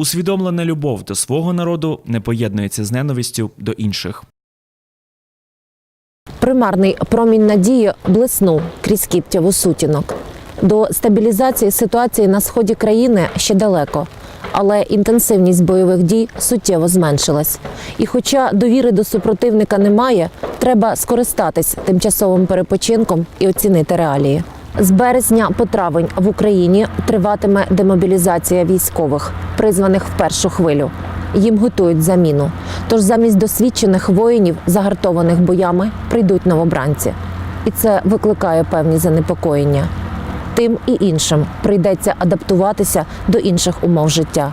Усвідомлена любов до свого народу не поєднується з ненавистю до інших. Примарний промінь надії блиснув крізь кіптяву сутінок. До стабілізації ситуації на сході країни ще далеко, але інтенсивність бойових дій суттєво зменшилась. І хоча довіри до супротивника немає, треба скористатись тимчасовим перепочинком і оцінити реалії. З березня по травень в Україні триватиме демобілізація військових, призваних в першу хвилю. Їм готують заміну. Тож замість досвідчених воїнів, загартованих боями, прийдуть новобранці. І це викликає певні занепокоєння. Тим і іншим прийдеться адаптуватися до інших умов життя.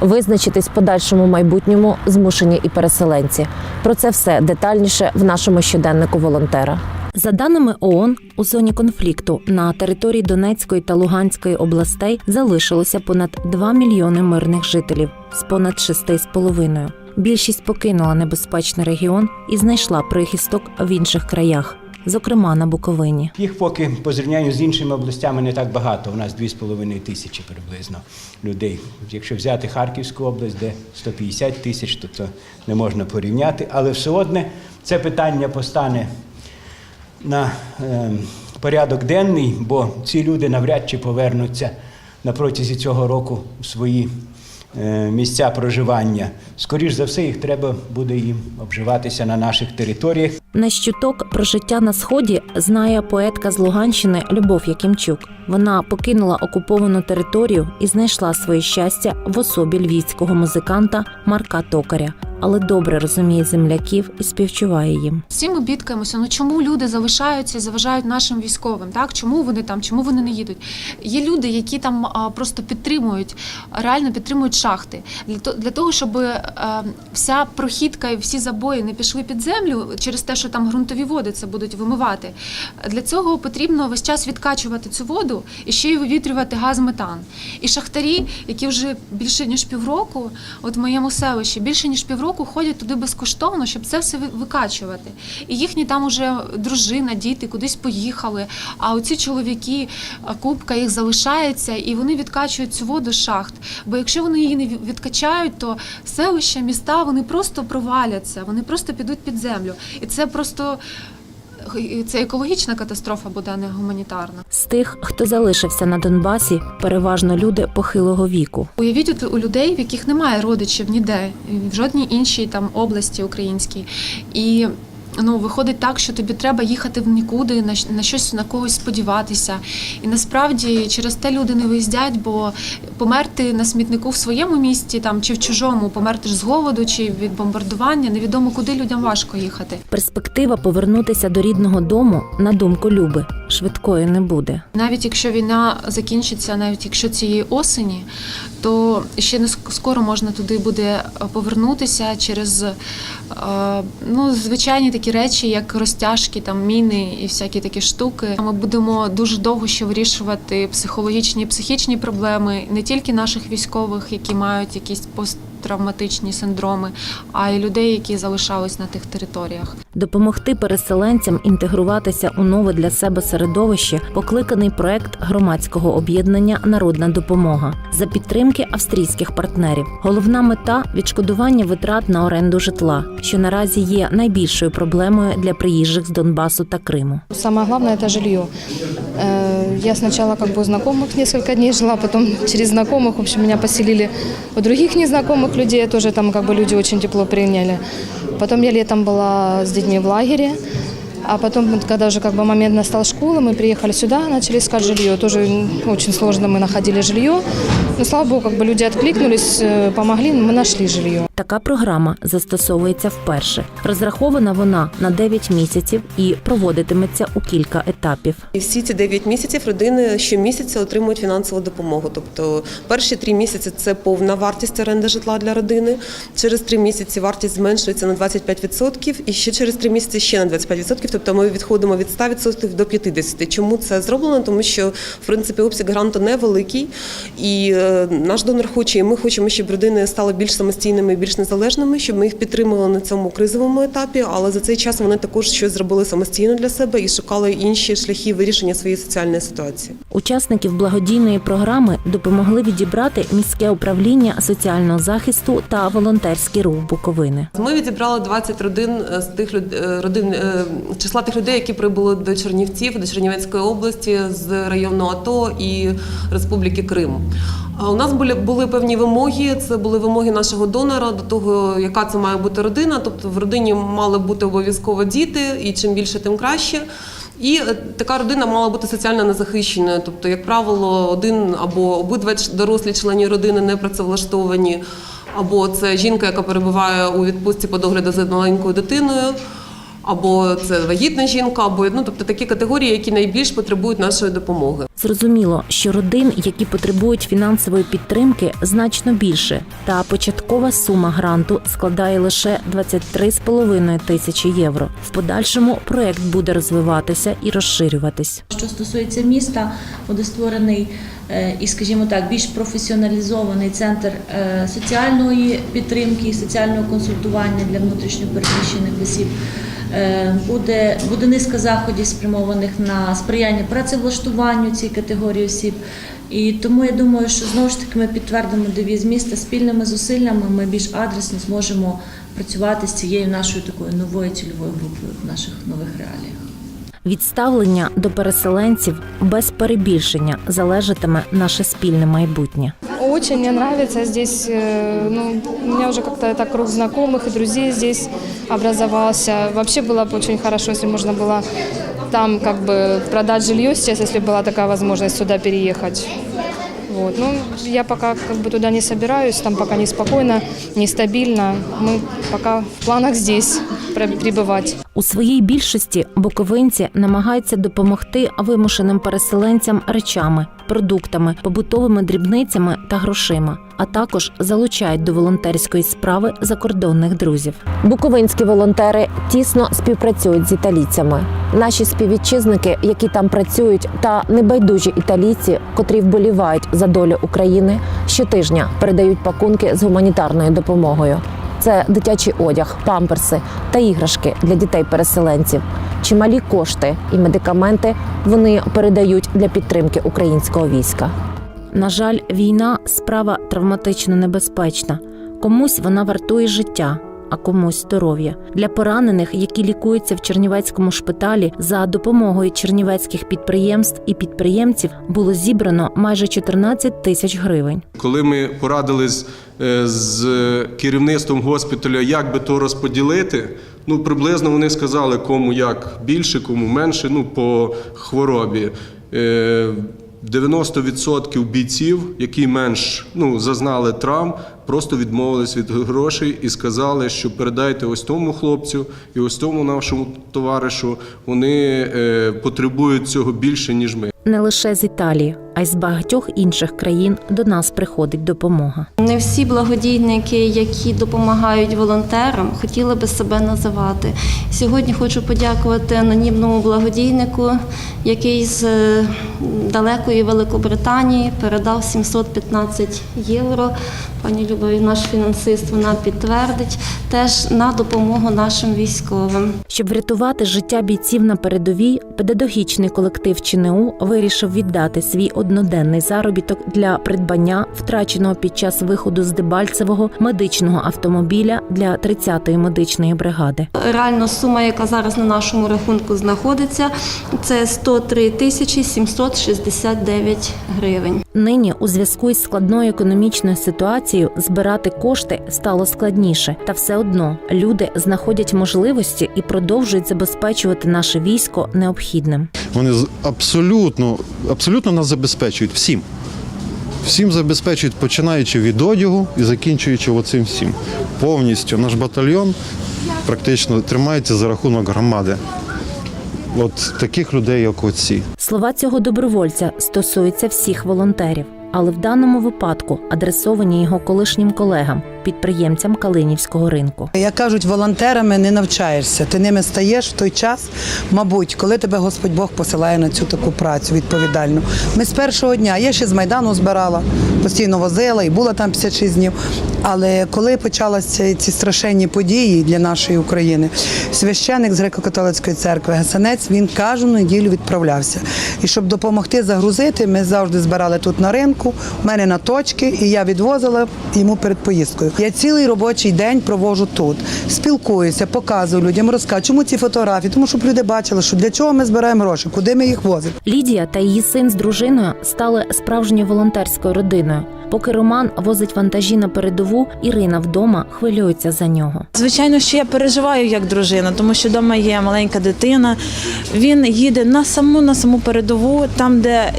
Визначитись подальшому майбутньому змушені і переселенці. Про це все детальніше в нашому щоденнику волонтера. За даними ООН, у зоні конфлікту на території Донецької та Луганської областей залишилося понад 2 мільйони мирних жителів з понад 6,5. Більшість покинула небезпечний регіон і знайшла прихисток в інших краях, зокрема на Буковині. Їх поки по зрівнянню з іншими областями не так багато. У нас 2,5 тисячі приблизно людей. Якщо взяти Харківську область, де 150 тисяч, то це не можна порівняти. Але все одне це питання постане на е, порядок денний, бо ці люди навряд чи повернуться на протязі цього року в свої е, місця проживання. Скоріш за все, їх треба буде їм обживатися на наших територіях. На щуток про життя на сході знає поетка з Луганщини Любов Якимчук. Вона покинула окуповану територію і знайшла своє щастя в особі львівського музиканта Марка Токаря, але добре розуміє земляків і співчуває їм. Всі ми бідкаємося. Ну чому люди залишаються і заважають нашим військовим? Так чому вони там, чому вони не їдуть? Є люди, які там просто підтримують, реально підтримують шахти для то- для того, щоб е, вся прохідка і всі забої не пішли під землю через те, що там ґрунтові води це будуть вимивати. Для цього потрібно весь час відкачувати цю воду і ще й вивітрювати газ метан. І шахтарі, які вже більше ніж півроку, от в моєму селищі, більше ніж півроку ходять туди безкоштовно, щоб це все викачувати. І їхні там уже дружина, діти кудись поїхали. А оці чоловіки, купка їх залишається, і вони відкачують цю воду з шахт. Бо якщо вони її не відкачають, то селища, міста вони просто проваляться, вони просто підуть під землю. І це просто це екологічна катастрофа буде, а не гуманітарна. З тих, хто залишився на Донбасі, переважно люди похилого віку. Уявіть от у людей, в яких немає родичів ніде, в жодній іншій там області українській. І ну, виходить так, що тобі треба їхати в нікуди, на, на щось на когось сподіватися. І насправді через те люди не виїздять, бо померти на смітнику в своєму місті там чи в чужому, померти ж з голоду чи від бомбардування, невідомо куди людям важко їхати. Перспектива повернутися до рідного дому, на думку Люби, швидкою не буде. Навіть якщо війна закінчиться, навіть якщо цієї осені, то ще не скоро можна туди буде е, повернутися через е, ну, звичайні такі речі, як розтяжки, там міни і всякі такі штуки. Ми будемо дуже довго ще вирішувати психологічні і психічні проблеми не тільки наших військових, які мають якісь посттравматичні синдроми, а й людей, які залишались на тих територіях Допомогти переселенцям інтегруватися у нове для себе середовище покликаний проект громадського об'єднання Народна допомога за підтримки австрійських партнерів. Головна мета відшкодування витрат на оренду житла, що наразі є найбільшою проблемою для приїжджих з Донбасу та Криму. Самое главное – это жилье. Э, Я сначала как бы у знакомых несколько дней жила, потом через знакомых, в общем, меня поселили у других незнакомых людей, тоже там как бы люди очень тепло приняли. Потом я летом была с детьми в лагере, а потом, вот когда уже как бы момент настал школы, мы приехали сюда, начали искать жилье. Тоже м, очень сложно мы находили жилье. Но, слава богу, как бы люди откликнулись, э, помогли, мы нашли жилье. Така програма застосовується вперше. Розрахована вона на 9 місяців і проводитиметься у кілька етапів. І всі ці 9 місяців родини щомісяця отримують фінансову допомогу. Тобто перші 3 місяці це повна вартість оренди житла для родини. Через 3 місяці вартість зменшується на 25% і ще через 3 місяці ще на 25%. Тобто ми відходимо від 100% до 50%. Чому це зроблено? Тому що в принципі обсяг гранту невеликий, і е, наш донор хоче, і ми хочемо, щоб родини стали більш самостійними, більш більш незалежними, щоб ми їх підтримали на цьому кризовому етапі. Але за цей час вони також щось зробили самостійно для себе і шукали інші шляхи вирішення своєї соціальної ситуації. Учасників благодійної програми допомогли відібрати міське управління соціального захисту та волонтерський рух Буковини. Ми відібрали 20 родин е, з тих люд- е, родин е, числа тих людей, які прибули до Чернівців, до Чернівецької області з району АТО і Республіки Крим. У нас були, були певні вимоги. Це були вимоги нашого донора до того, яка це має бути родина. Тобто в родині мали бути обов'язково діти, і чим більше, тим краще. І е, така родина мала бути соціально незахищеною. Тобто, як правило, один або обидва дорослі члені родини не працевлаштовані, або це жінка, яка перебуває у відпустці по догляду за маленькою дитиною, або це вагітна жінка, або ну тобто такі категорії, які найбільш потребують нашої допомоги. Зрозуміло, що родин, які потребують фінансової підтримки, значно більше, та початкова сума гранту складає лише 23,5 тисячі євро. В подальшому проект буде розвиватися і розширюватись. Що стосується міста, буде створений е, і, скажімо так, більш професіоналізований центр е, соціальної підтримки і соціального консультування для внутрішньопереміщених осіб. Е, Буде, буде низка заходів, спрямованих на сприяння працевлаштуванню цієї категорії осіб. І тому я думаю, що знову ж таки ми підтвердимо девіз міста спільними зусиллями. Ми більш адресно зможемо працювати з цією нашою такою новою цільовою групою в наших нових реаліях. Від ставлення до переселенців без перебільшення залежатиме наше спільне майбутнє. Очень мне нравится здесь, э, ну, у меня уже как-то это круг знакомых и друзей здесь образовался. Вообще было бы очень хорошо, если можно было там как бы продать жилье сейчас, если была такая возможность сюда переехать. Вот. Ну, я пока как бы туда не собираюсь, там пока неспокойно, нестабильно. Мы пока в планах здесь пре- пребывать. У своїй більшості буковинці намагаються допомогти вимушеним переселенцям речами, продуктами, побутовими дрібницями та грошима, а також залучають до волонтерської справи закордонних друзів. Буковинські волонтери тісно співпрацюють з італійцями. Наші співвітчизники, які там працюють, та небайдужі італійці, котрі вболівають за долю України, щотижня передають пакунки з гуманітарною допомогою. Це дитячий одяг, памперси та іграшки для дітей-переселенців. Чималі кошти і медикаменти вони передають для підтримки українського війська. На жаль, війна справа травматично небезпечна. Комусь вона вартує життя, а комусь здоров'я. Для поранених, які лікуються в Чернівецькому шпиталі, за допомогою чернівецьких підприємств і підприємців було зібрано майже 14 тисяч гривень. Коли ми порадились е, з керівництвом госпіталя, як би то розподілити, ну приблизно вони сказали, кому як більше, кому менше, ну по хворобі. Е, 90% бійців, які менш ну, зазнали травм, просто відмовились від грошей і сказали, що передайте ось тому хлопцю і ось тому нашому товаришу. Вони е, потребують цього більше, ніж ми. Не лише з Італії, а й з багатьох інших країн до нас приходить допомога. Не всі благодійники, які допомагають волонтерам, хотіли би себе називати. Сьогодні хочу подякувати анонімному благодійнику, який з е, далекої Великобританії передав 715 євро. Пані Любові, наш фінансист, вона підтвердить теж на допомогу нашим військовим. Щоб врятувати життя бійців на передовій, педагогічний колектив ЧНУ вирішив віддати свій одноденний заробіток для придбання втраченого під час виходу з Дебальцевого медичного автомобіля для 30-ї медичної бригади. Реально сума, яка зараз на нашому рахунку знаходиться, це 103 тисячі 769 гривень. Нині у зв'язку із складною економічною ситуацією збирати кошти стало складніше, та все одно люди знаходять можливості і продовжують забезпечувати наше військо необхідним. Вони абсолютно, абсолютно нас забезпечують всім. Всім забезпечують, починаючи від одягу і закінчуючи оцим всім. Повністю наш батальйон практично тримається за рахунок громади. От таких людей, як оці. Слова цього добровольця стосуються всіх волонтерів, але в даному випадку адресовані його колишнім колегам, підприємцям Калинівського ринку. Як кажуть, волонтерами не навчаєшся. Ти ними стаєш в той час, мабуть, коли тебе Господь Бог посилає на цю таку працю відповідальну. Ми з першого дня, я ще з Майдану збирала, постійно возила і була там 56 днів. Але коли почалися ці страшенні події для нашої України, священик з греко-католицької церкви Гасанець він кожну неділю відправлявся. І щоб допомогти загрузити, ми завжди збирали тут на ринку. У мене на точки, і я відвозила йому перед поїздкою. Я цілий робочий день провожу тут, спілкуюся, показую людям, розказую, чому ці фотографії, тому щоб люди бачили, що для чого ми збираємо гроші, куди ми їх возимо. Лідія та її син з дружиною стали справжньою волонтерською родиною. Поки Роман возить вантажі на передову, Ірина вдома хвилюється за нього. Звичайно, що я переживаю як дружина, тому що вдома є маленька дитина. Він їде на саму на саму передову, там, де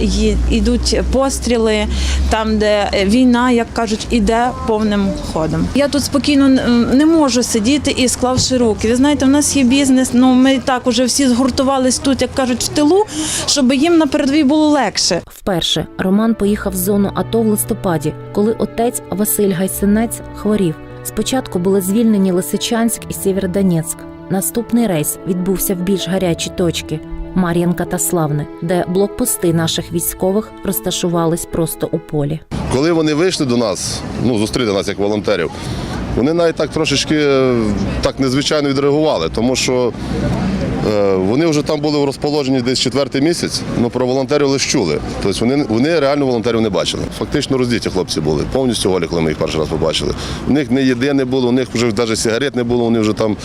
йдуть постріли, там, де війна, як кажуть, іде повним ходом. Я тут спокійно не можу сидіти і склавши руки. Ви знаєте, у нас є бізнес. Ну ми так уже всі згуртувались тут, як кажуть, в тилу, щоб їм на передовій було легше. Вперше Роман поїхав в зону АТО в листопаді, коли отець Василь Гайсинець хворів. Спочатку були звільнені Лисичанськ і Сєвєродонецьк. Наступний рейс відбувся в більш гарячі точки Мар'янка та Славне, де блокпости наших військових розташувались просто у полі. Коли вони вийшли до нас, ну зустріли нас як волонтерів, вони навіть так трошечки е, так незвичайно відреагували, тому що вони вже там були в розположенні десь четвертий місяць, ну про волонтерів лише чули. Тобто вони, вони реально волонтерів не бачили. Фактично роздіті хлопці були, повністю голі, коли ми їх перший раз побачили. У них не їди не було, у них вже навіть сигарет не було, у них вже там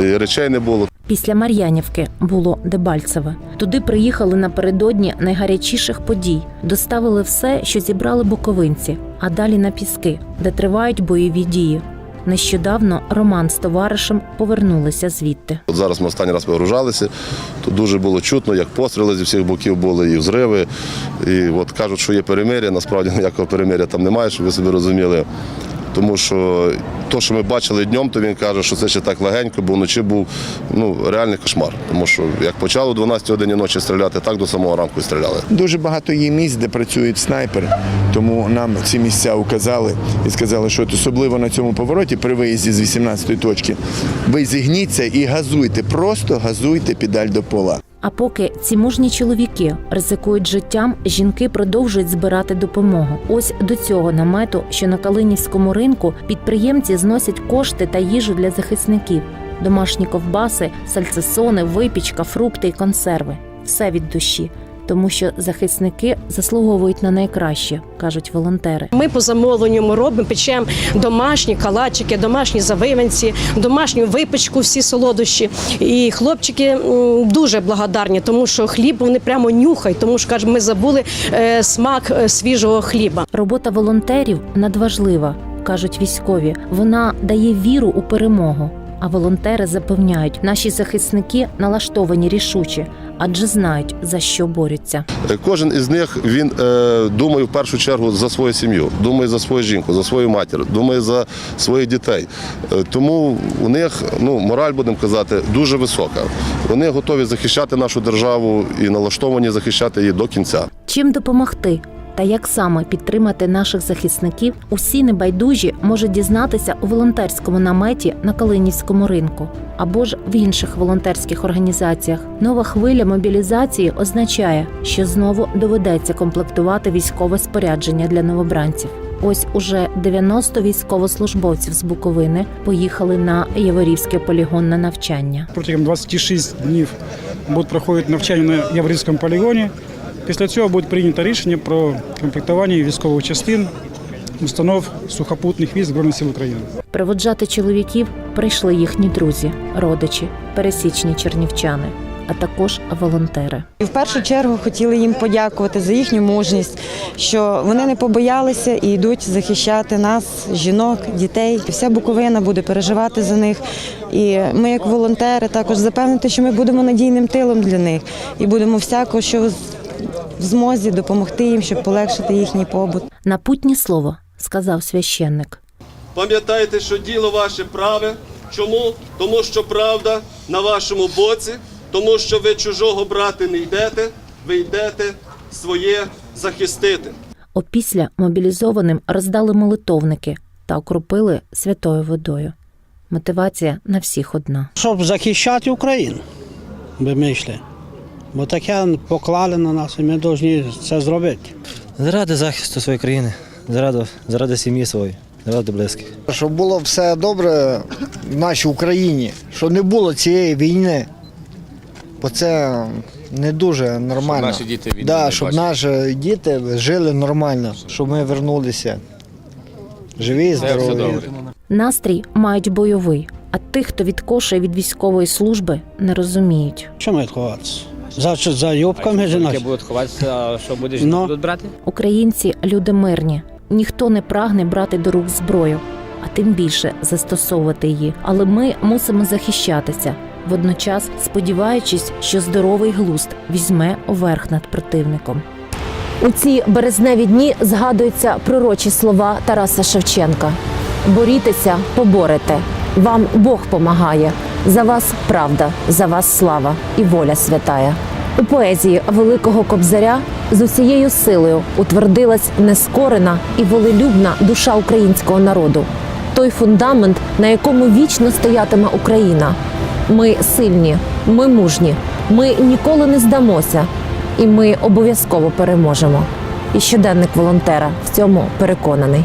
е, речей не було. Після Мар'янівки було Дебальцеве. Туди приїхали напередодні найгарячіших подій, доставили все, що зібрали буковинці, а далі на піски, де тривають бойові дії. Нещодавно Роман з товаришем повернулися звідти. От зараз ми останній раз вигружалися, тут дуже було чутно, як постріли зі всіх боків були, і взриви. І от кажуть, що є перемир'я, насправді ніякого перемир'я там немає, щоб ви собі розуміли. Тому що те, що ми бачили днем, то він каже, що це ще так легенько, бо вночі був ну, реальний кошмар. Тому що як почали о 12 годині ночі стріляти, так до самого ранку стріляли. Дуже багато є місць, де працюють снайпери, тому нам ці місця указали і сказали, що особливо на цьому повороті при виїзді з 18-ї точки ви зігніться і газуйте, просто газуйте педаль до пола. А поки ці мужні чоловіки ризикують життям, жінки продовжують збирати допомогу. Ось до цього намету, що на Калинівському ринку підприємці зносять кошти та їжу для захисників: домашні ковбаси, сальцесони, випічка, фрукти і консерви. Все від душі. Тому що захисники заслуговують на найкраще, кажуть волонтери. Ми по замовленню робимо, печемо домашні калачики, домашні завиванці, домашню випечку, всі солодощі. І хлопчики дуже благодарні, тому що хліб вони прямо нюхають, тому що кажуть, ми забули е, смак е, свіжого хліба. Робота волонтерів надважлива, кажуть військові. Вона дає віру у перемогу. А волонтери запевняють, наші захисники налаштовані рішуче, адже знають за що борються. Е, Кожен із них він е, думає в першу чергу за свою сім'ю, думає за свою жінку, за свою матір, думає за своїх дітей. Е, тому у них ну мораль, будемо казати, дуже висока. Вони готові захищати нашу державу і налаштовані захищати її до кінця. Чим допомогти та як саме підтримати наших захисників, усі небайдужі можуть дізнатися у волонтерському наметі на Калинівському ринку або ж в інших волонтерських організаціях. Нова хвиля мобілізації означає, що знову доведеться комплектувати військове спорядження для новобранців. Ось уже 90 військовослужбовців з Буковини поїхали на Яворівський полігон на навчання. Протягом 26 днів будуть проходити навчання на Яврівському полігоні. Після цього буде прийнято рішення про комплектування військових частин установ сухопутних військ Збройних сил України. Приводжати чоловіків прийшли їхні друзі, родичі, пересічні чернівчани, а також волонтери. І в першу чергу хотіли їм подякувати за їхню мужність, що вони не побоялися і йдуть захищати нас, жінок, дітей. Вся Буковина буде переживати за них. І ми, як волонтери, також запевнити, що ми будемо надійним тилом для них і будемо всяко, що в змозі допомогти їм, щоб полегшити їхній побут. Напутнє слово сказав священник. Пам'ятайте, що діло ваше праве. Чому? Тому що правда на вашому боці, тому що ви чужого брати не йдете, ви йдете своє захистити. Опісля мобілізованим роздали молитовники, та окропили святою водою. Мотивація на всіх одна. Щоб захищати Україну, би ми йшли. Бо таке поклали на нас, і ми повинні це зробити. Заради захисту своєї країни, заради, заради сім'ї своєї, заради близьких. Щоб було все добре в нашій Україні, щоб не було цієї війни. Бо це не дуже нормально. Щоб наші діти війни да, не щоб бачили. наші діти жили нормально, щоб ми вернулися живі і Це все здорові. добре. Настрій мають бойовий, а тих, хто відкошує від військової служби, не розуміють. Що мають ховатися? За, що, за юбками ж наші. будуть ховатися, що будеш Ну. будуть брати? Українці люди мирні. Ніхто не прагне брати до рук зброю, а тим більше застосовувати її. Але ми мусимо захищатися, водночас сподіваючись, що здоровий глузд візьме верх над противником. У ці березневі дні згадуються пророчі слова Тараса Шевченка: борітеся, поборете. Вам Бог помагає. За вас правда, за вас слава і воля святая. У поезії великого кобзаря з усією силою утвердилась нескорена і волелюбна душа українського народу. Той фундамент, на якому вічно стоятиме Україна. Ми сильні, ми мужні, ми ніколи не здамося, і ми обов'язково переможемо. І щоденник волонтера в цьому переконаний.